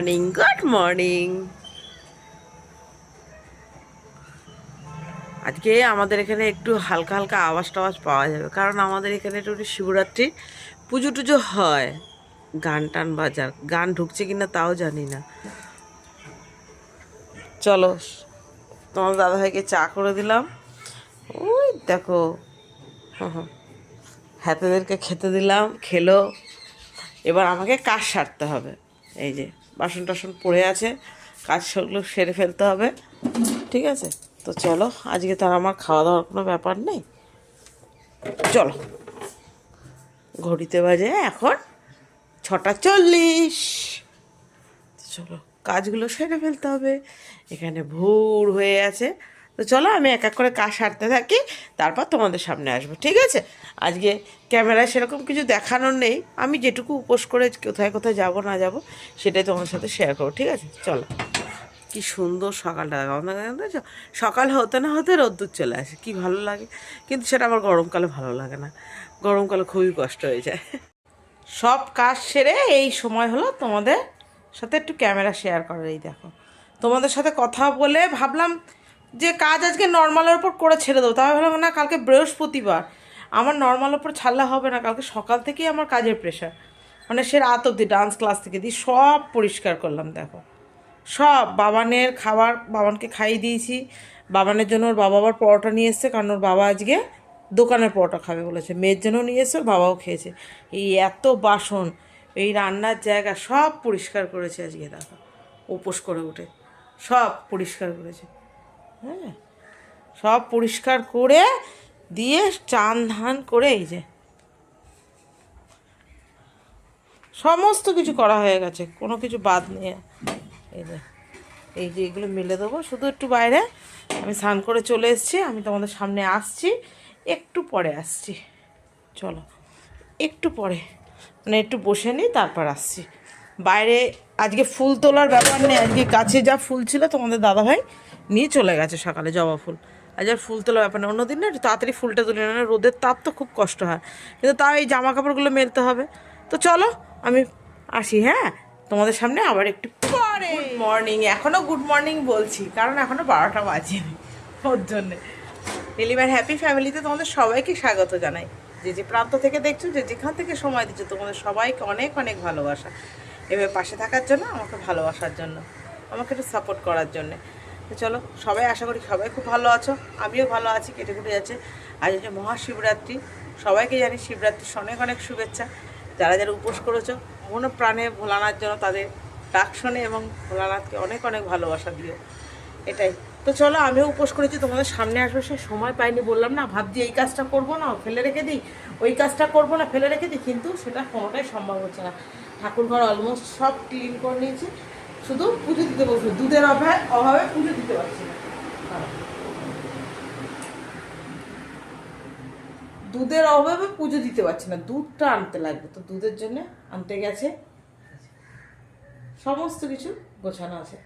Morning good morning আজকে আমাদের এখানে একটু হালকা হালকা আওয়াজ টাওয়াজ পাওয়া যাবে, কারণ আমাদের এখানে একটু শিবরাত্রি পুজো টুজো হয়, গান টান বাজার। গান ঢুকছে কিনা তাও জানি না। চলো, তোমার দাদাভাইকে চা করে দিলাম। ওই দেখো হাতেদেরকে খেতে দিলাম, খেলো। এবার আমাকে কাজ সারতে হবে। এই যে। বাসন টাসন পড়ে আছে, কাজ সেগুলো সেরে ফেলতে হবে, ঠিক আছে? তো চলো, আজকে তার আমার খাওয়া দাওয়ার কোনো ব্যাপার নেই। চলো, ঘড়িতে বাজে এখন ছটা চল্লিশ। চলো, কাজগুলো সেরে ফেলতে হবে। এখানে ভোর হয়ে আছে তো চলো আমি এক এক করে কাজ সারতে থাকি, তারপর তোমাদের সামনে আসব, ঠিক আছে? আজকে ক্যামেরায় সেরকম কিছু দেখানোর নেই, আমি যেটুকু উপোস করে কোথায় কোথায় যাব, না যাব, সেটাই তোমাদের সাথে শেয়ার করব, ঠিক আছে? চলো। কি সুন্দর সকালটা দেখো? সকাল হতে না হতে রোদ্দুর চলে আসে, কি ভালো লাগে। কিন্তু সেটা আমার গরমকালে ভালো লাগে না গরমকালে খুবই কষ্ট হয়ে যায়। সব কাজ সেরে এই সময় হলো তোমাদের সাথে একটু ক্যামেরা শেয়ার করার, এই দেখো। তোমাদের সাথে কথা বলে ভাবলাম যে কাজ আজকে নর্মালের ওপর করে ছেড়ে দেবো তাহলে ভাবলাম না কালকে বৃহস্পতিবার। আমার নর্মাল ওপর ছাড়লে হবে না, কালকে সকাল থেকেই আমার কাজের প্রেশার মানে সে রাত অবধি ডান্স ক্লাস থেকে দিয়ে সব পরিষ্কার করলাম, দেখো। সব বাবানের খাবার বাবানকে খাইয়ে দিয়েছি। বাবানের জন্য ওর বাবা আবার পরোটা নিয়ে এসছে, কারণ ওর বাবা আজকে দোকানের পরোটা খাবে বলেছে। মেয়ের জন্য নিয়ে এসছে, ওর বাবাও খেয়েছে। এই এত বাসন, এই রান্নার জায়গা সব পরিষ্কার করেছে আজকে, দেখো। উপোস করে উঠে সব পরিষ্কার করেছে। হ্যাঁ। সব পরিষ্কার করে দিয়ে চান ধান করে এই যে। সমস্ত কিছু করা হয়ে গেছে, কোনো কিছু বাদ নিয়ে এই যে এই যে এগুলো মেলে দেবো, শুধু একটু বাইরে। আমি স্নান করে চলে এসেছি, আমি তোমাদের সামনে আসছি, একটু পরে আসছি। চলো, একটু পরে মানে একটু বসে নিই, তারপর আসছি। বাইরে আজকে ফুল তোলার ব্যাপার নেই আজকে গাছে যা ফুল ছিল তোমাদের দাদাভাই নিয়ে চলে গেছে সকালে জবা ফুল। আজ আর ফুল তোলার ব্যাপার নেই অন্যদিন না একটু তাড়াতাড়ি ফুলটা তুলে না রোদের তাপ তো খুব কষ্ট হয়। কিন্তু তাও এই জামা কাপড়গুলো মেলতে হবে। তো চলো আমি আসি হ্যাঁ? তোমাদের সামনে আবার একটু পরে গুড মর্নিং এখনও গুড মর্নিং বলছি কারণ এখনও বারোটা বাজেনি ওর জন্যে। ডেলিভার হ্যাপি ফ্যামিলিতে তোমাদের সবাইকে স্বাগত জানাই। যে যে প্রান্ত থেকে দেখছ যে যেখান থেকে সময় দিচ্ছ তোমাদের সবাইকে অনেক অনেক ভালোবাসা। এভাবে পাশে থাকার জন্য, আমাকে ভালোবাসার জন্য, আমাকে একটু সাপোর্ট করার জন্যে। তো চলো, সবাই আশা করি সবাই খুব ভালো আছো, আমিও ভালো আছি, কেটে কুটে যাচ্ছে। আজ হচ্ছে মহাশিবরাত্রি, সবাইকে জানি শিবরাত্রির অনেক অনেক শুভেচ্ছা। যারা যারা উপোস করেছ, মনে প্রাণে ভোলানার জন্য তাদের ডাক শোনে এবং ভোলানাথকে অনেক অনেক ভালোবাসা দিও। এটাই। তো চলো, আমিও উপোস করেছি, তোমাদের সামনে আসবে সে, সময় পাইনি, বললাম না, ভাবছি এই কাজটা করব না, ফেলে রেখে দিই। ওই কাজটা করব না, ফেলে রেখে দিই, কিন্তু সেটা কোনোটাই সম্ভব হচ্ছে না। ঠাকুর ঘর অলমোস্ট সব ক্লিন করে নিয়েছি। শুধু পুজো দিতে বলছো, দুধের অভাবে অভাবে পুজো দিতে পারছি না। দুধের অভাবে পুজো দিতে পারছি না, দুধটা আনতে লাগবে। তো দুধের জন্য আনতে গেছে। সমস্ত কিছু গোছানো আছে।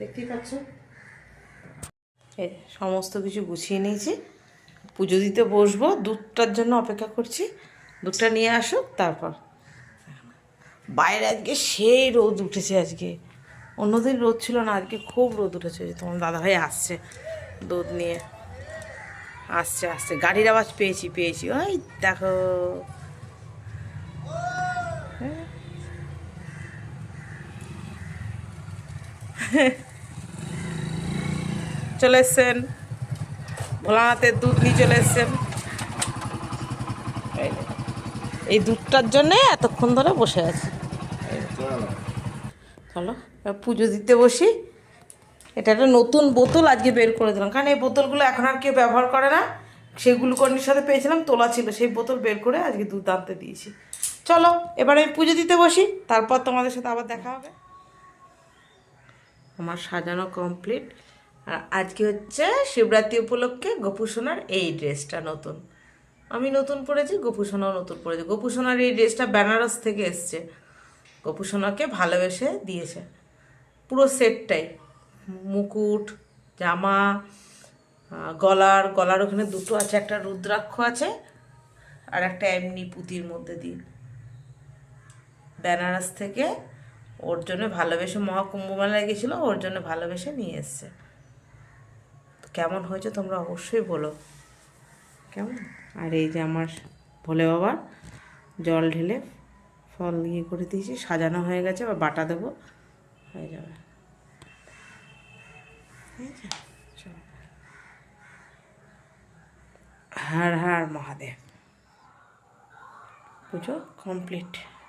দেখতেই পাচ্ছ? সমস্ত কিছু গুছিয়ে নিয়েছি। পুজো দিতে বসবো, দুধটার জন্য অপেক্ষা করছি। দুধটা নিয়ে আসুক তারপর। বাইরে আজকে সেই রোদ উঠেছে আজকে। অন্যদিন রোদ ছিল না, আজকে খুব রোদ উঠেছে। তোমার দাদাভাই আসছে দুধ নিয়ে। আসছে আসছে। গাড়ির আওয়াজ পেয়েছি পেয়েছি। ওই দেখো। চলে এসছেন। ভোলানাথের দুধ নিয়ে চলে এসছেন। এই দুধটার জন্যে এতক্ষণ ধরে বসে আছি। চলো। পুজো দিতে বসি। এটা একটা নতুন বোতল আজকে বের করে দিলাম। কারণ এই বোতলগুলো এখন আর কেউ ব্যবহার করে না। সেই গ্লুকন্ডির সাথে পেয়েছিলাম, তোলা ছিল। সেই বোতল বের করে আজকে দুধ আনতে দিয়েছি। চলো, এবার আমি পুজো দিতে বসি। তারপর তোমাদের সাথে আবার দেখা হবে। আমার সাজানো কমপ্লিট আর আজকে হচ্ছে শিবরাত্রি উপলক্ষে গোপুসোনার এই ড্রেসটা নতুন। আমি নতুন পরেছি গোপুসোনাও নতুন পরেছে। গোপুসোনার এই ড্রেসটা বেনারস থেকে এসছে। গোপুসোনাকে ভালোবেসে দিয়েছে। পুরো সেটটাই। মুকুট, জামা গলার গলার ওখানে দুটো আছে, একটা রুদ্রাক্ষ আছে আর একটা এমনি পুঁতির মধ্যে দিয়ে। বেনারস থেকে ওর জন্য ভালোবেসে মহাকুম্ভ মেলায় গেছিল, ওর জন্য ভালোবেসে নিয়ে এসছে। কেমন হয়েছে তোমরা অবশ্যই বলো। কেমন? আর এই যে আমার ভোলে বাবার জল ঢেলে ফল ইয়ে করে দিয়েছি, সাজানো হয়ে গেছে বা বাটা দেবো। হয়ে যাবে। হার হার মহাদেব। পুজো কমপ্লিট।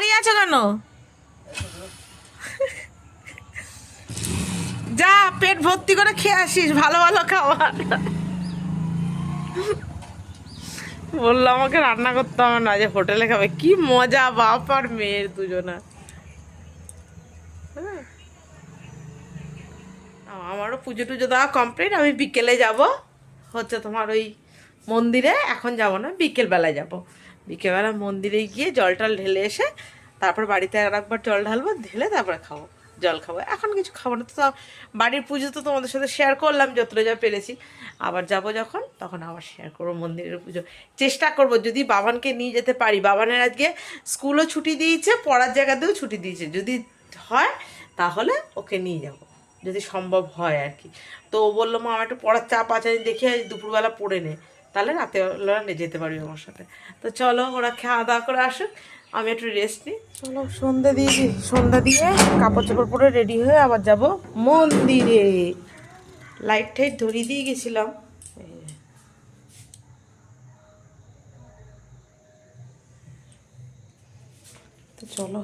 দাঁড়িয়ে আছো কেন? যা, পেট ভর্তি করে খেয়ে আসিস, ভালো ভালো খাবার। বলল, আমাকে রান্না করতে হবে না, যে হোটেলে খাবে। কি মজা, বাপ আর মেয়ের দুজনা। হ্যাঁ। আমারও পুজো টুজো দেওয়া কমপ্লিট আমি বিকেলে যাব। হচ্ছে তোমার ওই মন্দিরে, এখন যাব না, বিকেলবেলায় যাব। বিকেলবেলা মন্দিরে গিয়ে জল টল ঢেলে এসে তারপর বাড়িতে আর একবার জল ঢালবো, ঢেলে তারপরে খাব, জল খাব। এখন কিছু খাব না, তো বাড়ির পুজো তো তোমাদের সাথে শেয়ার করলাম, যতটা যা পেরেছি। আবার যাব যখন, তখন আবার শেয়ার করব মন্দিরের পুজো। চেষ্টা করব, যদি বাবানকে নিয়ে যেতে পারি। বাবানের আজকে স্কুলও ছুটি দিয়েছে, পড়ার জায়গাতেও ছুটি দিয়েছে। যদি হয়, তাহলে ওকে নিয়ে যাব, যদি সম্ভব হয় আর কি। তো ও বলল, মা, আমার একটু পড়ার চাপ আছে দেখি দুপুরবেলা পড়ে নে। তাহলে রাতেবেলা নিয়ে যেতে পারবি আমার সাথে। তো চলো ওরা খাওয়া দাওয়া করে আসুক, আমি একটু রেস্ট নিই। চলো সন্ধ্যা দিয়ে সন্ধ্যা দিয়ে কাপড় চাপড় পরে রেডি হয়ে আবার যাব মন্দিরে। লাইট টাইট ধরিয়ে দিয়ে গেছিলাম। তো চলো।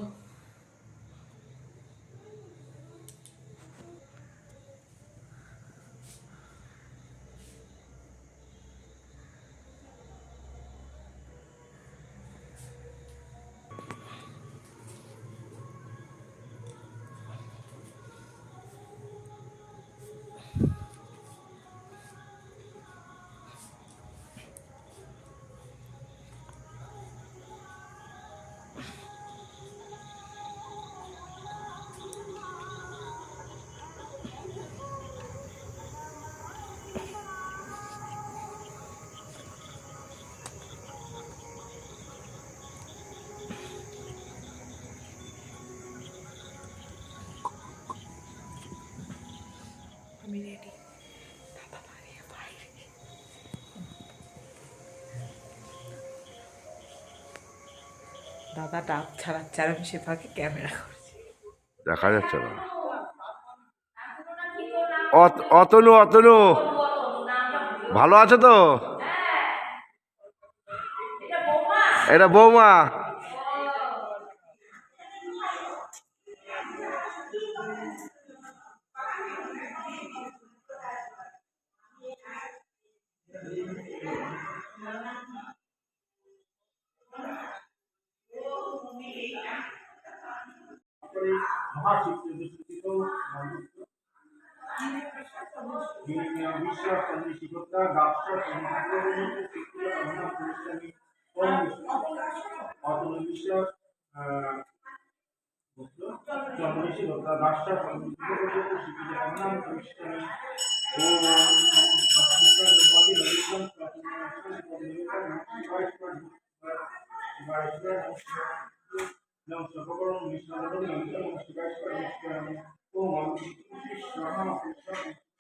আমি রেডি দাদা দাঁড়িয়ে বাইরে দাদা ডাব ছাড়াচ্ছে আর আমি সে ফাঁকে ক্যামেরা করছি. দেখা যাচ্ছে না। অত- অতনু অতনু। ভালো আছে তো? এটা বৌমা। শিক্ষকরা ব্যবসা পরিশ্রমী অর্থবিশ্বাস জনশীলতা ব্যবসা শিক্ষিত অন্যান্য পরিশ্রমী ও ও মানুষ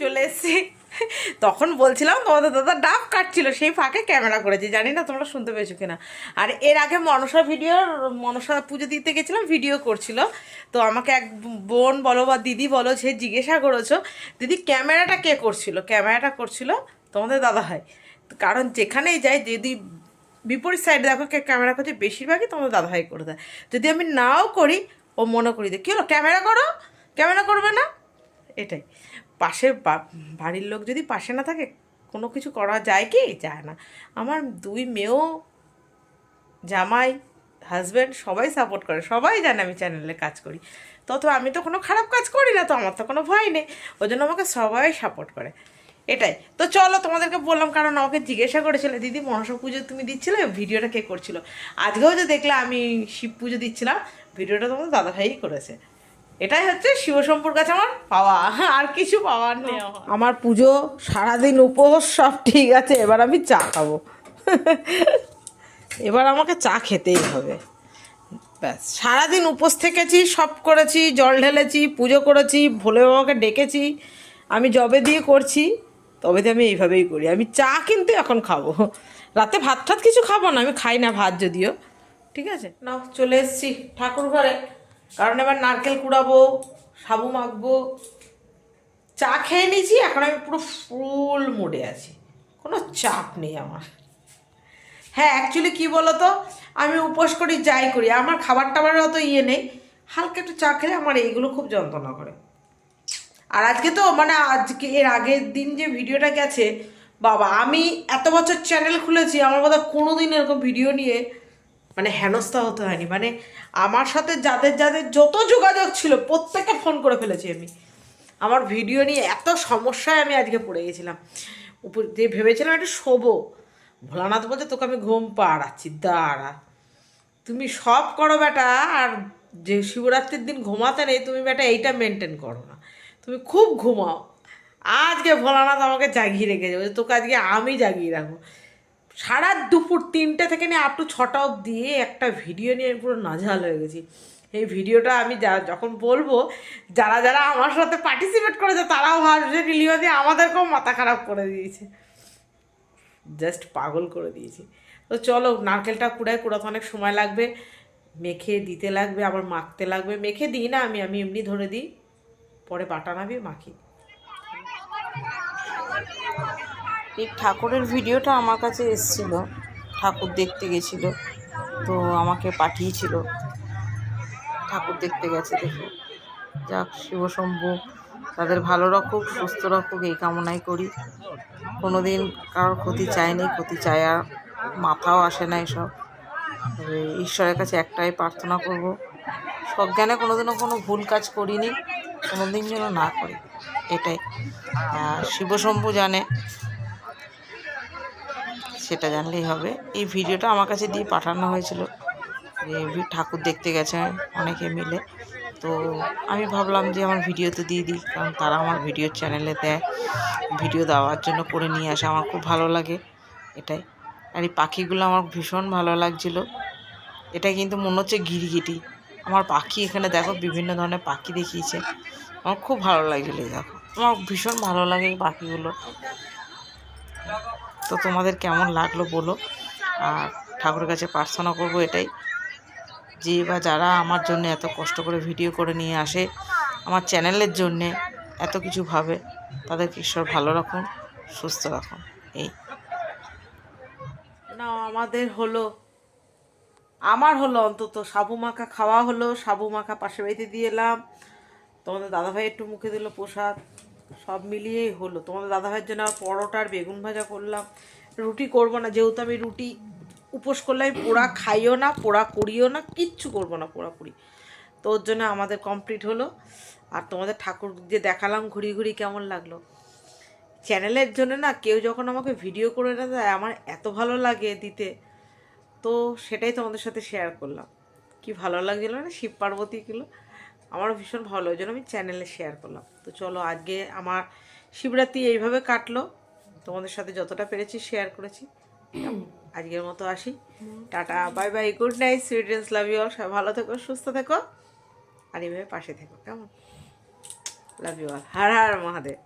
চলে এসেছি। তখন বলছিলাম, তোমাদের দাদা ডাব কাটছিল, সেই ফাঁকে ক্যামেরা করেছি। জানি না তোমরা শুনতে পেয়েছ কিনা। আর এর আগে মনসা ভিডিও মনসা পুজো দিতে গেছিলাম ভিডিও করছিল। তো আমাকে এক বোন বলো বা দিদি বলো, যে জিজ্ঞাসা করেছ, দিদি, ক্যামেরাটা কে করছিল? ক্যামেরাটা করছিল তোমাদের দাদা হয় কারণ যেখানেই যাই, যদি বিপরীত সাইডে দেখো ক্যামেরা করছে, বেশিরভাগই তোমাদের দাদা ভাই করে দেয়। যদি আমি নাও করি ও মনে করি যে কী হলো? ক্যামেরা করো? ক্যামেরা করবে না? এটাই। পাশে বাড়ির লোক যদি পাশে না থাকে, কোনো কিছু করা যায় কি? যায় না। আমার দুই মেয়েও, জামাই হাজব্যান্ড সবাই সাপোর্ট করে, সবাই জানে আমি চ্যানেলে কাজ করি। তত আমি তো কোনো খারাপ কাজ করি না, তো আমার তো কোনো ভয় নেই। ওই জন্য আমাকে সবাই সাপোর্ট করে। এটাই। তো চলো তোমাদেরকে বললাম, কারণ আমাকে জিজ্ঞাসা করেছিল, দিদি মনসা পুজো তুমি দিচ্ছিলে? ভিডিওটা কে করছিল? আজকেও যে দেখলে আমি শিব পুজো দিচ্ছিলাম ভিডিওটা তোমাদের দাদাভাই করেছে। এটাই হচ্ছে শিব শিবশম্পুর কাছে আমার পাওয়া। আর কিছু পাওয়ার নেই আমার। পুজো সারাদিন উপোস সব ঠিক আছে এবার আমি চা খাব। এবার আমাকে চা খেতেই হবে। ব্যাস সারাদিন উপোস থেকেছি সব করেছি জল ঢেলেছি পুজো করেছি ভোলে বাবাকে ডেকেছি আমি জবে দিয়ে করছি তবে তো আমি এইভাবেই করি। আমি চা কিন্তু এখন খাব। রাতে ভাত টাত কিছু খাব না আমি খাই না ভাত যদিও। ঠিক আছে? না, চলে এসেছি ঠাকুর ঘরে। কারণ এবার নারকেল কুড়াবো, সাবু মাখবো। চা খেয়ে নিয়েছি, এখন আমি পুরো ফুল মুডে আছি। কোনো চাপ নেই আমার। হ্যাঁ অ্যাকচুয়ালি কী বলো তো আমি উপোস করি, যাই করি। আমার খাবার টাবারের অত ইয়ে নেই। হালকা একটু চা খেলে আমার এইগুলো খুব যন্ত্রণা করে। আর আজকে তো মানে আজকে, এর আগের দিন যে ভিডিওটা গেছে, বাবা, আমি এত বছর চ্যানেল খুলেছি, আমার কথা কোনো দিন এরকম ভিডিও নিয়ে মানে হেনস্থা হতে হয়নি। মানে আমার সাথে যাদের যাদের যত যোগাযোগ ছিল, প্রত্যেককে ফোন করে ফেলেছি আমি। আমার ভিডিও নিয়ে এত সমস্যায় আমি আজকে পড়ে গেছিলাম। উপর যে ভেবেছিলাম একটু শোবো। ভোলানাথ বলছে, তোকে আমি ঘুম পাড়াচ্ছি, দাঁড়া। তুমি সব করো বেটা, আর যে শিবরাত্রির দিন ঘুমাতে নেই, তুমি বেটা এইটা মেনটেন করো না। তুমি খুব ঘুমাও। আজকে ভোলানাথ আমাকে জাগিয়ে রেখে যাবে তোকে আজকে আমি জাগিয়ে রাখব। সারা দুপুর তিনটে থেকে নিয়ে আপ টু ছটা অবধি একটা ভিডিও নিয়ে আমি পুরো নাজাল হয়ে গেছি। এই ভিডিওটা আমি যা যখন বলব, যারা যারা আমার সাথে পার্টিসিপেট করেছে, তারাও ভাবছে নীলিমা দিয়ে আমাদেরকেও মাথা খারাপ করে দিয়েছে। জাস্ট পাগল করে দিয়েছি। তো চলো, নারকেলটা কুড়ায় কুড়াতে অনেক সময় লাগবে। মেখে দিতে লাগবে, আবার মাখতে লাগবে। মেখে দিই না আমি আমি এমনি ধরে দিই। পরে বাটা নাবি মাখি। এই ঠাকুরের ভিডিওটা আমার কাছে এসেছিল, ঠাকুর দেখতে গেছিল, তো আমাকে পাঠিয়েছিল। ঠাকুর দেখতে গেছে দেখে। যাক শিবশম্ভু তাদের ভালো রাখুক, সুস্থ রাখুক, এই কামনাই করি। কোনো দিন কারোর ক্ষতি চায়নি ক্ষতি চায়, মাথাও আসে না এসব। ঈশ্বরের কাছে একটাই প্রার্থনা করব সজ্ঞানে কোনোদিনও কোনো ভুল কাজ করিনি, কোনোদিন যেন না করি। এটাই। শিবশম্ভু জানে সেটা জানলেই হবে। এই ভিডিওটা আমার কাছে দিয়ে পাঠানো হয়েছিল। যে ঠাকুর দেখতে গেছে অনেকে মিলে। তো আমি ভাবলাম যে আমার ভিডিও তো দিয়ে দিই, কারণ তারা আমার ভিডিও চ্যানেলে দেয়। ভিডিও দেওয়ার জন্য করে নিয়ে আসে, আমার খুব ভালো লাগে এটাই। আর এই পাখিগুলো আমার ভীষণ ভালো লাগছিল। এটা কিন্তু মনে হচ্ছে গিরগিটি। আমার পাখি এখানে দেখো বিভিন্ন ধরনের পাখি দেখিয়েছে। আমার খুব ভালো লাগছিল দেখো। আমার ভীষণ ভালো লাগে এই পাখিগুলো। তো তোমাদের কেমন লাগল বলো? আর ঠাকুরের কাছে প্রার্থনা করব এটাই। যে বা যারা আমার জন্য এত কষ্ট করে ভিডিও করে নিয়ে আসে, আমার চ্যানেলের জন্যে এত কিছু ভাবে, তাদেরকে ঈশ্বর ভালো রাখুন, সুস্থ রাখুন। এই। না, আমাদের হলো, আমার হলো অন্তত সাবু মাখা খাওয়া হলো, সাবু মাখা পাশে বাড়িতে দিয়ে এলাম। তোমাদের দাদাভাই একটু মুখে দিল প্রসাদ। সব মিলিয়েই হলো। তোমাদের দাদাভাইয়ের জন্য আবার পরোটা আর বেগুন ভাজা করলাম। রুটি করব না, যেহেতু আমি রুটি উপোস করলে আমি পোড়া খাইও না, পোড়া করিও না, কিচ্ছু করব না পোড়াপুরি তো ওর জন্য আমাদের কমপ্লিট হলো। আর তোমাদের ঠাকুর যে দেখালাম ঘুরি ঘুরি কেমন লাগল? চ্যানেলের জন্য না কেউ যখন আমাকে ভিডিও করে না দেয়, আমার এত ভালো লাগে দিতে। তো সেটাই তোমাদের সাথে শেয়ার করলাম। কি ভালো লাগছিল না? শিব পার্বতীগুলো আমারও ভীষণ ভালো ওই জন্য আমি চ্যানেলে শেয়ার করলাম। তো চলো আজকে আমার শিবরাত্রি এইভাবে কাটলো। তোমাদের সাথে যতটা পেরেছি শেয়ার করেছি। আজকের মতো আসি। Tata bye bye good night সুইডেন্স love you all সবাই ভালো থেকো, সুস্থ থেকো। আর এইভাবে পাশে থেকো, কেমন? Love you all Har Har Mahadev.